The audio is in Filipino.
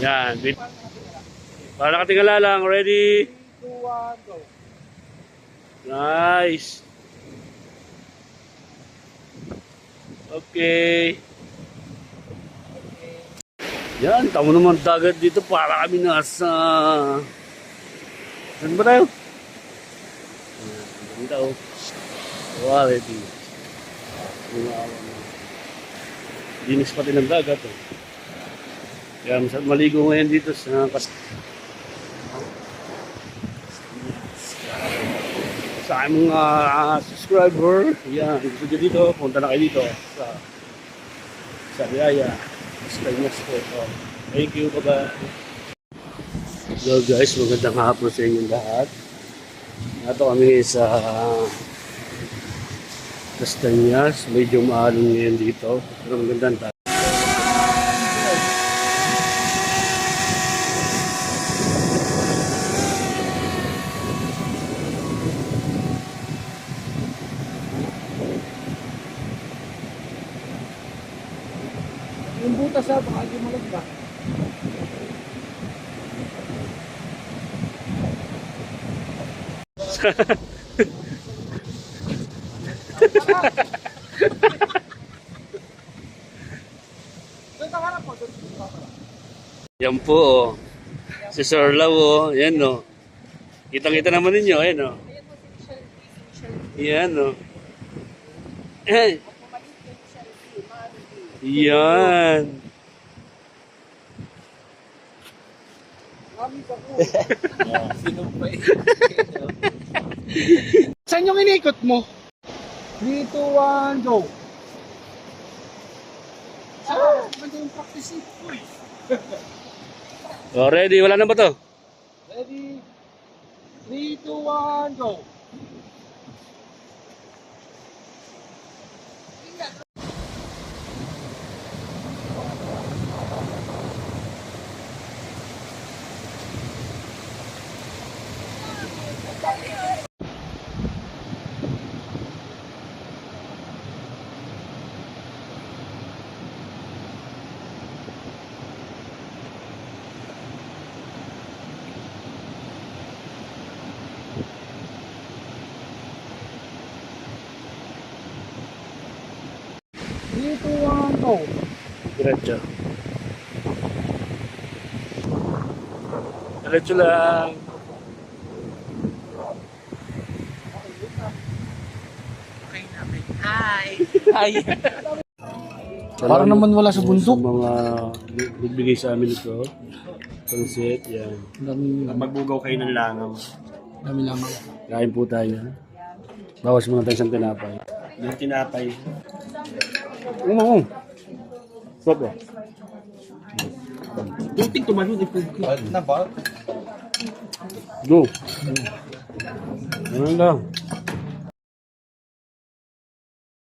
Yan. Para nakatingala lang. Ready? 2, 1, go. Nice. Okay. Yan, tamo naman dagat dito para kami nasa... Saan ba tayo? Yan, Ganda oh. Quality. Linis pati ng dagat oh. Kaya maligo ngayon dito sa sa aming ah, subscriber. Yan, gusto nyo dito, punta na kayo dito sa sa Riaya. Inas po. Oh. Thank you, bye-bye. Hello guys, magandang hapon sa inyong lahat. Nato kami sa Castañas. Medyo maalong ngayon dito. Pero magandang tayo. Yung butas ha, baka hindi malagba. Yan po, oh. Si Sir Lau, oh. Yan, oh. Kitang-kita naman ninyo, ayan, oh. Yan, oh. Eh. Yan. Saan yung inikot mo? 3, 2, 1, go. Ah, maganda yung practice eh. Uy. Oh, ready? Wala na ba to? Ready? 3, 2, 1, go. Two, one, go. Diretso. Diretso lang. Parang naman wala sa Sa bundok. mga nagbigay sa amin ito. Sunset, yan. Dami, Magbugaw kayo ng langaw. dami lamang. Kain po tayo. Bawas muna tayo sa tinapay. Yung tinapay. Oo, oo. Stop ba? Tutik tumalun. Na ba? Go. Ano lang.